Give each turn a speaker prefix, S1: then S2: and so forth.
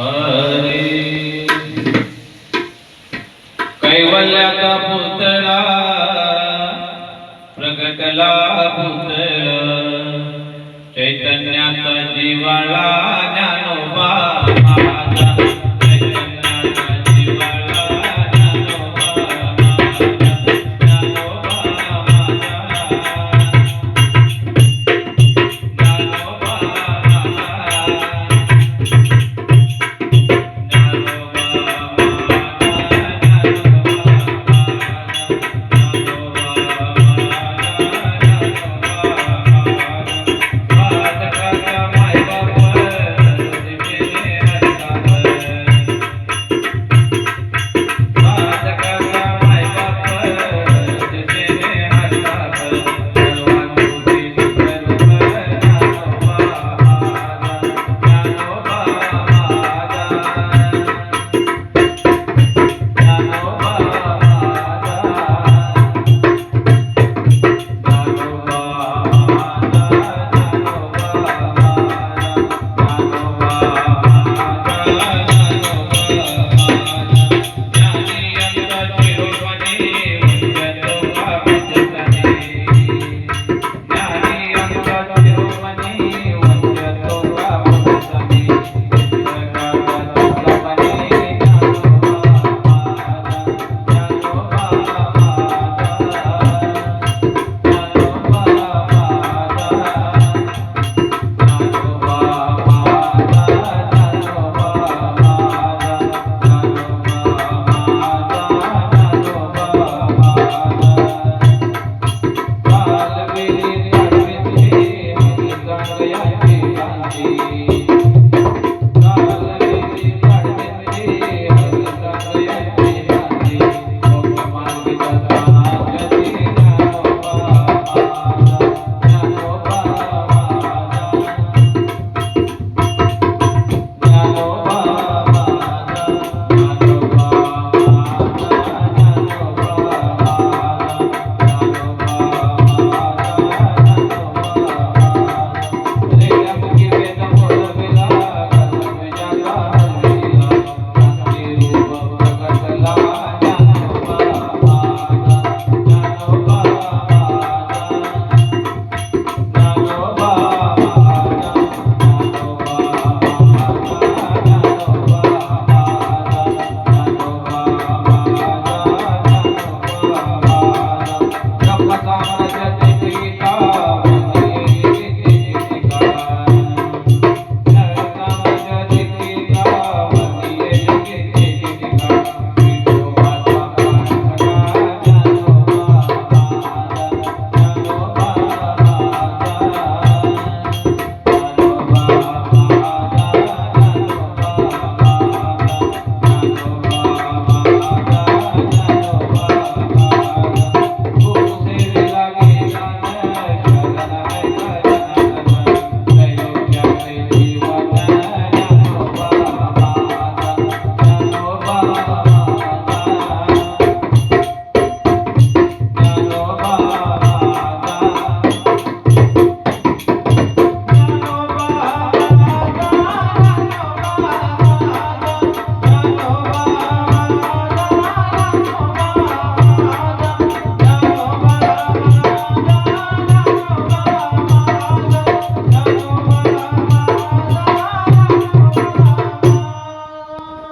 S1: अरे कैवल्याचा पुतळा प्रगटला पुतळा चैतन्याचा जिवाळा ज्ञानोबा